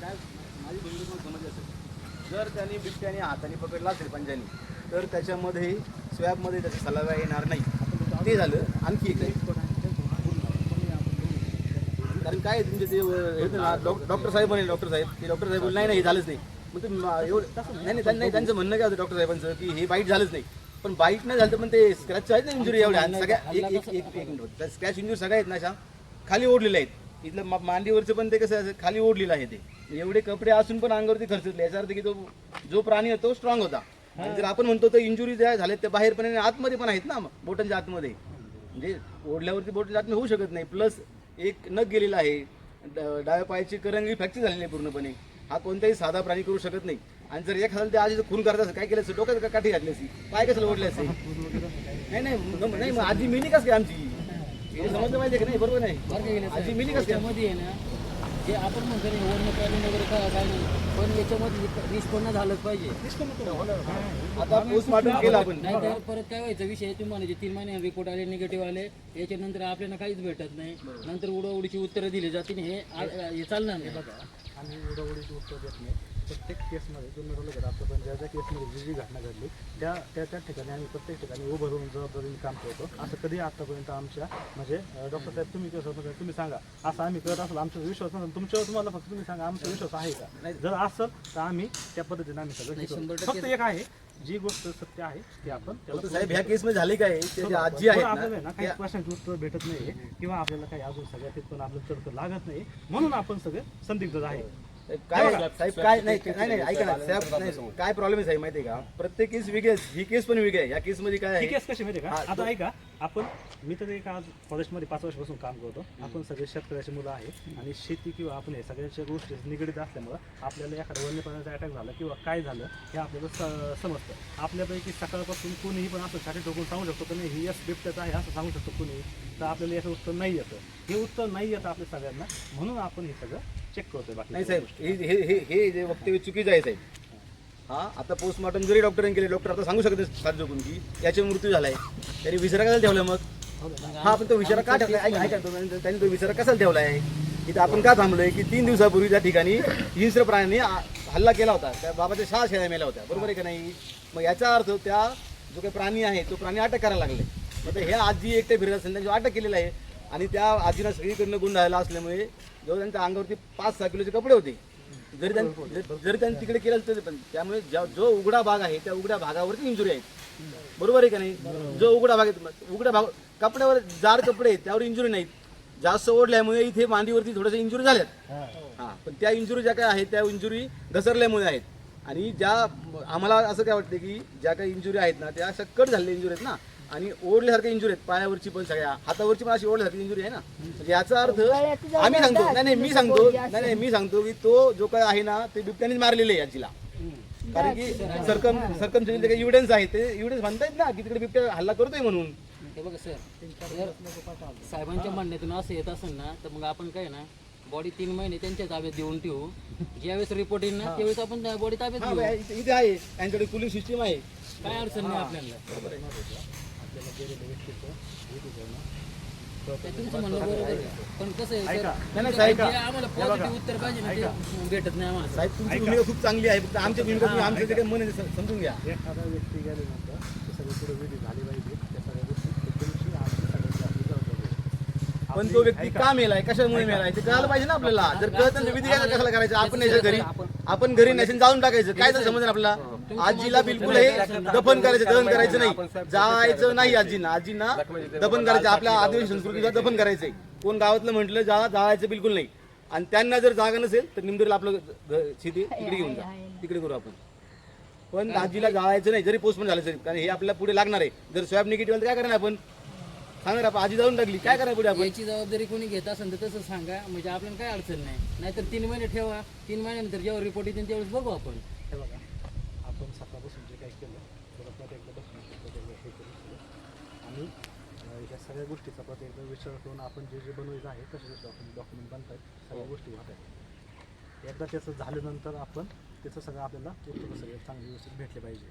काय माझी बहिणी समज असेल जर त्यांनी बिबट्याने हाताने पकडला असेल पंजानी तर त्याच्यामध्ये स्वॅबमध्ये त्याचा सलावा येणार नाही. ते झालं. आणखी एक आहे. कारण काय आहे तुमचे ते हे ना, डॉक्टर साहेब म्हणे डॉक्टर साहेब. ते डॉक्टर साहेब नाही नाही हे झालंच नाही. मग तुम्ही एवढं नाही नाही त्यांना त्यांचं म्हणणं काय होतं डॉक्टर साहेबांचं? की हे बाईट झालंच नाही. पण बाईट नाही झालं तर पण ते स्क्रॅच आहेत ना इंजुरी एवढ्या. सगळ्या एक एक एक एक मिनिट स्क्रॅच इंजुरी सगळ्या आहेत ना अशा. खाली ओढलेल्या आहेत. इथलं मा- मांडीवरचं पण ते कसं खाली ओढलेलं आहे ते. एवढे कपडे असून पण अंगावरती खर्चले याचा अर्थ की तो जो प्राणी होतो स्ट्रॉंग होता. आणि जर आपण म्हणतो तर इंजुरी ज्या झाल्यात त्या बाहेर पण आणि आतमध्ये पण आहेत ना बोटांच्या आतमध्ये. म्हणजे ओढल्यावरती बोटांच्या आतमध्ये होऊ शकत नाही. प्लस एक नग गेलेला आहे. डाव्या पायाची करंगी फ्रॅक्चर झालेली आहे पूर्णपणे. हा कोणताही साधा प्राणी करू शकत नाही. आणि जर एखादा ते आजी खून करत असेल काय केलं असं डोक्यात का काठी घातली असेल? पाय कसं ओढले असेल? नाही नाही नाही मग आजी मिली काय आमची? हे समजलं पाहिजे का नाही? बरोबर नाही बरं का गेलं आजी मिली कस काय याच्यामध्ये आहे ना जे आपण म्हणतो ना वर्ण प्राणी वगैरे काय काय नाही पण याच्यामध्ये निष्पन्न झालंच पाहिजे. आता पोस्टमार्टम केलं आपण. नाही तर परत काय व्हायचा विषय तुम्ही म्हणायचे तीन महिने रिपोर्ट आले निगेटिव्ह आले याच्यानंतर आपल्याला काहीच भेटत नाही. नंतर उडवडीची उत्तरं दिली जातील हे हे चालणार नाही. बघा आम्ही उडवडीची उत्तर देत नाही. प्रत्येक केसमध्ये तुम्ही बरोबर करा आता पण ज्या ज्या केसमध्ये जी जी घटना घडली त्या त्या त्या ठिकाणी आम्ही प्रत्येक ठिकाणी उभं राहून जबाबदारीने काम करतो. असं कधी आतापर्यंत आमच्या म्हणजे डॉक्टर साहेब तुम्ही कसं होतं तुम्ही सांगा. असं आम्ही करत असेल आमचा विश्वास नसेल तुमच्यावर तुम्हाला फक्त तुम्ही सांगा आमचा विश्वास आहे का? जर असेल तर आम्ही त्या पद्धतीने आम्ही सगळं. फक्त एक आहे जी गोष्ट सत्य आहे ती आपण साहेब ह्या केस मध्ये झाले काय? जे आजी आहे ना काही प्रश्नांची उत्तर भेटत नाही किंवा आपल्याला काही अजून सगळ्यात पण आपलं तर्क लागत नाही म्हणून आपण सगळे संदिग्ध आहे काय साहेब काय नाही नाही नाही ऐका ना साहेब नाही काय प्रॉब्लेम आहे माहिती आहे का? प्रत्येक केस वेगळी आहे. ही केस पण वेगळी आहे. या केस मध्ये काय ही आहे? केस कशी माहिती आहे का? आता ऐका आपण मी तर एक आज फॉरेस्टमध्ये पाच वर्षापासून काम करतो. आपण सगळे शेतकऱ्याची मुलं आहे आणि शेती किंवा आपण हे सगळ्याच्या गोष्टी निगडीत असल्यामुळं आपल्याला एखादा वन्य प्राण्याचा अटॅक झाला किंवा काय झालं हे आपल्याला स- समजतं. आपल्यापैकी सकाळपासून कोणीही पण असं छाती ठोकून सांगू शकतो की नाही ही यस बिबट्याचं आहे असं सांगू शकतो कोणी तर आपल्याला याचं उत्तर नाही येतं. हे उत्तर नाही येतं आपल्या सगळ्यांना. म्हणून आपण हे सगळं चेक करतोय बाकी नाही साहेब हे हे हे हे जे वक्तव्य चुकीचं आहे साहेब. हा आता पोस्टमॉर्टम जरी डॉक्टरांनी केले डॉक्टर आता सांगू शकत साथ जोगून की याचा मृत्यू झालाय. त्यांनी विचारा कसा ठेवला मग? हा पण तो विचारा का ठेवला ऐका ऐका तुम्ही, त्यांनी तो विचारा कसा ठेवलाय? इथं आपण का थांबलोय की तीन दिवसापूर्वी त्या ठिकाणी हिंस्र प्राण्याने आ- हल्ला केला होता. त्या बाबाच्या सहा शेळ्या मेल्या होत्या. बरोबर आहे का नाही? मग याचा अर्थ त्या जो काही प्राणी आहे तो प्राणी अटक करायला लागले. मग हे आजी एकटे फिरत असेल त्यांची अटक केलेलं आहे आणि त्या आजीला सगळीकडनं गुण राहिला असल्यामुळे जो त्यांच्या अंगावरती पाच सहा किलोचे कपडे होते जरी त्यांनी जर- जरी त्यांनी तिकडे केलं तरी पण त्यामुळे ज्या- जो उघडा भाग आहे त्या उघड्या भागावरती इंजुरी आहेत. बरोबर आहे का नाही? जो उघडा भाग आहे उघड्या भाग कपड्यावर जाड कपडे आहेत त्यावर इंजुरी नाहीत. जास्त ओढल्यामुळे इथे मांडीवरती थोड्याशा इंजुरी झाल्यात हा पण त्या इंजुरी ज्या काय आहेत त्या इंजुरी घसरल्यामुळे आहेत. आणि ज्या आम्हाला असं काय वाटतं की ज्या काही इंजुरी आहेत ना त्या अशा कट झालेल्या इंजुरी आहेत ना आणि ओढल्यासारख्या इंजुरी आहेत. पायावरची पण सगळ्या. हातावरची पण अशी ओढल्यासारखी इंजुरी आहे ना. म्हणजे याचा अर्थ आम्ही सांगतो. नाही नाही मी सांगतो. नाही नाही मी सांगतो की तो जो काय आहे ना ते बिबट्यानेच मारलेले आहे आजीला. कारण की सरकम सरकम जे काही एव्हिडन्स आहे ते एव्हिडन्स म्हणतायत ना की तिकडे बिबट्या हल्ला करतोय म्हणून. हे बघा सर जर साहेबांच्या म्हणण्यातून असं येत असेल ना तर मग आपण काय ना बॉडी तीन महिने त्यांच्या ताब्यात देऊन ठेवू. ज्यावेळेस रिपोर्ट येईल ना त्यावेळेस आपण बॉडी ताब्यात हा, घेऊ. इथे इथे आहे. त्यांच्याकडे कुलिंग सिस्टीम आहे. काय अडचण नाही आपल्याला. आपल्याला गेलेल्या व्यक्तीचं विधी करणं ते तुमचं म्हणणं बरोबर आहे. पण कसं आहे ऐका. सर, नाही, नाही, साहेब, जे आम्हाला पॉझिटिव्ह उत्तर पाहिजे ना ते भेटत नाही आम्हाला साहेब तुमची भूमिका खूप चांगली आहे. फक्त आमची भूमिका तुम्ही आमचं जे काही मन आहे ते समजून घ्या. एखादा व्यक्ती गेल्यानंतर ते सगळे पुढे विधी झाली पाहिजे. त्या सगळ्या गोष्टी तुमची आमची सगळ्यांची आपली जबाबदारी आहे. पण आपली- तो व्यक्ती ऐका. का मेलाय? कशामुळे मेलाय? ते कळायला पाहिजे ना आपल्याला. जर कळत तर विधी काय कशाला करायचं? आपण याच्या घरी. आपण घरी नसेल जाऊन टाकायचं. काय तर समजणार आपल्याला. आजीला बिलकुल हे दफन करायचं दहन करायचं नाही. जायचं नाही आजींना. आजींना दफन करायचं. आपल्या आदिवासी संस्कृतीला दफन करायचंय. कोण गावातलं म्हटलं जा जायचं बिलकुल नाही. आणि त्यांना जर जागा नसेल तर निमदरीला आपलं घ- शेती तिकडे घेऊन जा. तिकडे करू आपण. पण आजीला जायचं नाही. जरी पोस्टमन झालं तरी. कारण हे आपल्याला पुढे लागणार आहे. जर स्वॅब निगेटिव्ह काय करणार आपण? सांगणार आपण आजी जाऊन टाकली. काय करणार पुढे आपण? याची जबाबदारी कोणी घेत असेल तर तसं सांगा. म्हणजे आपल्याला काय अडचण नाही. नाहीतर तीन महिने ठेवा. तीन महिन्यानंतर जेव्हा रिपोर्ट येतील त्यावेळेस बघू आपण. आपण सकाळपासून जे काही केलं त्याला प्रत्येकदा बसून प्रत्येकदा हे करू सगळं. आणि ह्या सगळ्या गोष्टीचा प्रत्येकदा विचार करून आपण जे जे बनवायचं आहे तसे तसे आपण डॉक्युमेंट बनतायत सगळ्या गोष्टी होत आहेत एकदा त्याचं झाल्यानंतर आपण त्याचं सगळं आपल्याला उत्तर सगळे चांगले व्यवस्थित भेटले पाहिजे.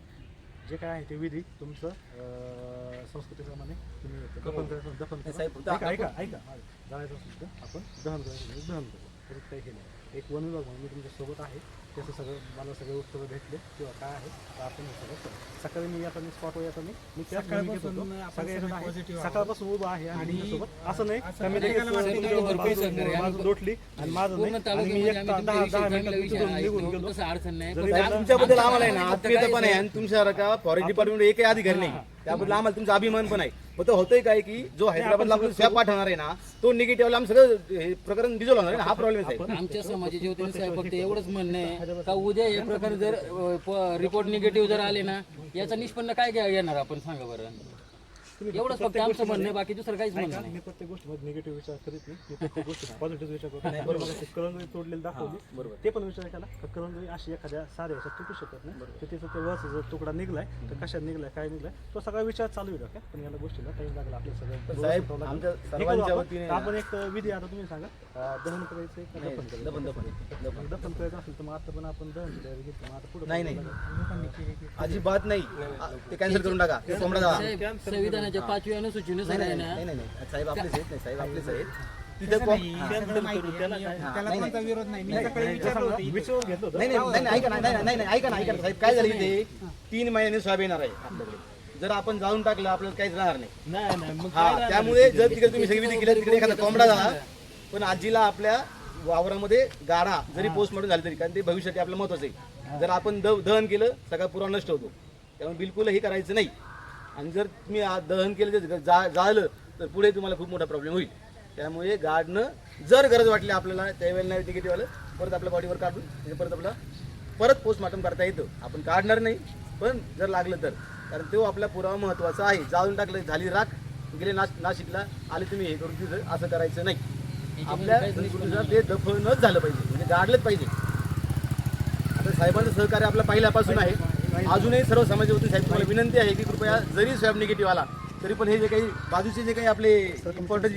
जे काय आहे ते विधी तुमचं संस्कृतीप्रमाणे तुम्ही ते दफन करायचं दफन ऐका ऐका ऐका. जायचं तर आपण दहन करायचं तर दहन करू. त्याच्यात काही हे नाही. एक वन विभाग म्हणून मी तुमच्यासोबत आहे. त्याचं सगळं मला सगळे उत्तरं भेटले किंवा काय आहे तर आपण हे सगळं करू. सकाळी मी स्पॉटवर येताना मी त्याच भूमिकेत होतो. सगळे येतात आहे. सकाळपासून उभा आहे आणि तुमच्यासोबत. असं नाही का मी लगेच तुमच्यावर बाजू- बाजू लोटली आणि माझं पूर्ण नाही. आणि मी तालुक्यामध्ये एक आम्ही दहा तुमच्या दहा मिनिटात तिथून निघून. गेलो. तसं अडचण नाही. जरी पण साहेब, त्याला- तुमच्याबद्दल आम्हाला आहे ना आत्मीयता पण आहे आणि तुमच्यासारखा फॉरेस्ट डिपार्टमेंट एकही अधिकारी नाही. त्याबद्दल आम्हाला तुमचा अभिमान पण आहे फक्त होतंय काय की जो हैदराबादला आपण स्वॅप पाठवणार आहे ना तो निगेटिव्हला आम्ही सगळं हे प्रकरण बिजवलं होणार आहे ना. हा प्रॉब्लेम आहे आमच्या समाजाचे होते साहेब फक्त एवढंच म्हणणं आहे. का उद्या एक प्रकारे जर रिपोर्ट निगेटिव्ह जर आले ना याचं निष्पन्न काय घ्या- घेणार आपण? सांगा बरं. एवढंच फक्त आमचं म्हणणं आहे बाकी दुसरं काहीच म्हणणं नाही. मी प्रत्येक गोष्टीमध्ये निगेटिव्ह विचार करीत नाही. मी प्रत्येक गोष्टी पॉझिटिव्ह विचार करतो बरोबर. करंगळी तोडलेली दाखवली. ते पण विचार केला का करंगळी अशी एखाद्या साध्या ह्याच्यात तुटू शकत नाही. तर तिचा ते जर तुकडा निघलाय तर कशात निघलाय काय निघलाय तो सगळा विचार चालू आहे डोक्यात. पण याला गोष्टीला टाइम लागला आपल्या सगळं साहेब, व्यवस्थित व्हावं आमच्या लागलं. हे करू सर्वांच्या आपण. वतीने तर आपण एक विधी आता तुम्ही सांगा. अं, दहन करायचं का? दफन करायचं दफन दफन दफन करायचं असेल तर मग आता पण आपण दहन तयारी घेतली. मग आता पुढे नाही नाही. अजिबात नाही. आ, ते कॅन्सल करून टाका. ते कोंबडा जावा साहेब संविधानाच्या पाचव्या अनुसूचीनुसार नाही आहे नाही ना नाही नाही नाही. साहेब आपलेच आहेत नाही साहेब आपलेच आहेत तिथं कोण- हा. त्याला कोणता विरोध नाही मी सकाळी विचारलं होतं विचारून घेतलं होतं नाही नाही नाही नाही, ऐका ना नाही नाही नाही ऐका ना ऐका ना साहेब काय झालं इथे तीन महिन्याने स्वाब येणार आहे आपल्याकडे जर आपण जाऊन टाकलं आपल्याला काहीच राहणार नाही नाही नाही मग हा त्यामुळे जर तिकडे तुम्ही सगळी केली तिकडे एखादा कोंबडा झाला पण आजीला आपल्या वावरामध्ये गाडा जरी पोस्टमॉर्टम झाली तरी कारण ते भविष्यात आपलं महत्वाचं आहे जर आपण द- दहन केलं सगळा पुरावा नष्ट होतो त्यामुळे बिलकुल हे करायचं नाही आणि जर तुम्ही आ- दहन केलं तर जा जाळलं तर पुढे तुम्हाला खूप मोठा प्रॉब्लेम होईल. त्यामुळे गाडनं जर गरज वाटली आपल्याला त्यावेळेला नाही निगेटिव्ह आलं परत आपल्या बॉडीवर काढून म्हणजे परत आपला परत पोस्टमॉर्टम करता येतं. आपण काढणार नाही पण जर लागलं तर. कारण तो आपला पुरावा महत्त्वाचा आहे. जाळून टाकलं झाली राख गेले नाश नाशिकला आले तुम्ही हे करून तिथं असं करायचं नाही. आपल्या संस्कृतीचं ते दफनच झालं पाहिजे. म्हणजे गाडलंच पाहिजे. आता साहेबांचं सहकार्य आपलं पहिल्यापासून आहे. अजूनही सर्व समाजाच्या वतीने साहेब तुम्हाला विनंती आहे की कृपया जरी स्वॅब निगेटिव्ह आला तरी पण हे जे काही बाजूचे जे काही आपले इम्पॉर्टंट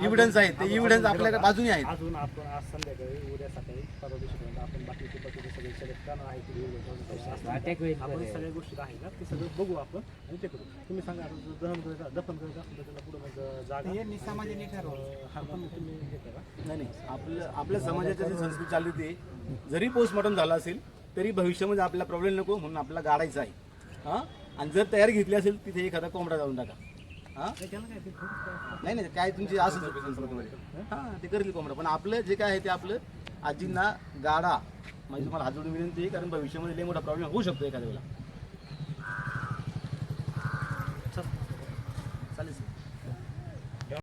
इव्हिडन्स आहेत ते इव्हिडन्स आपल्या बाजूने आहेत. अजून आपण आज संध्याकाळी उद्या सकाळी परवा दिवशीपर्यंत आपण बाकीचे सगळे सिलेक्ट करणार आहे की वेगवेगळे जाऊन असतात. आपण सगळ्या गोष्टी आहे ना ते सगळं बघू आपण आणि ते करू. तुम्ही सांगा आता जर दहन करायचं दफन करायचं असेल तर त्याला पुढे मग जागा यांनी समाजाने ठरवलं. अं, हा पण तुम्ही हे करा. नाही नाही. आपलं आपल्या समाजाच्या जी संस्कृती चालली होती जरी पोस्टमॉर्टम झाला असेल तरी भविष्यामध्ये आपला प्रॉब्लेम नको म्हणून आपल्याला गाडायचं आहे. हां? आणि जर तयारी घेतली असेल तिथे एखादा कोंबडा जाऊन टाका. हां? नाही नाही काय तुमची हां ते करतील कोंबडा. पण आपलं जे काय आहे ते आपलं आजींना गाडा. म्हणजे तुम्हाला हात जोडून विनंती आहे कारण भविष्यामध्ये लई मोठा प्रॉब्लेम होऊ शकतो एखाद्या वेळेला.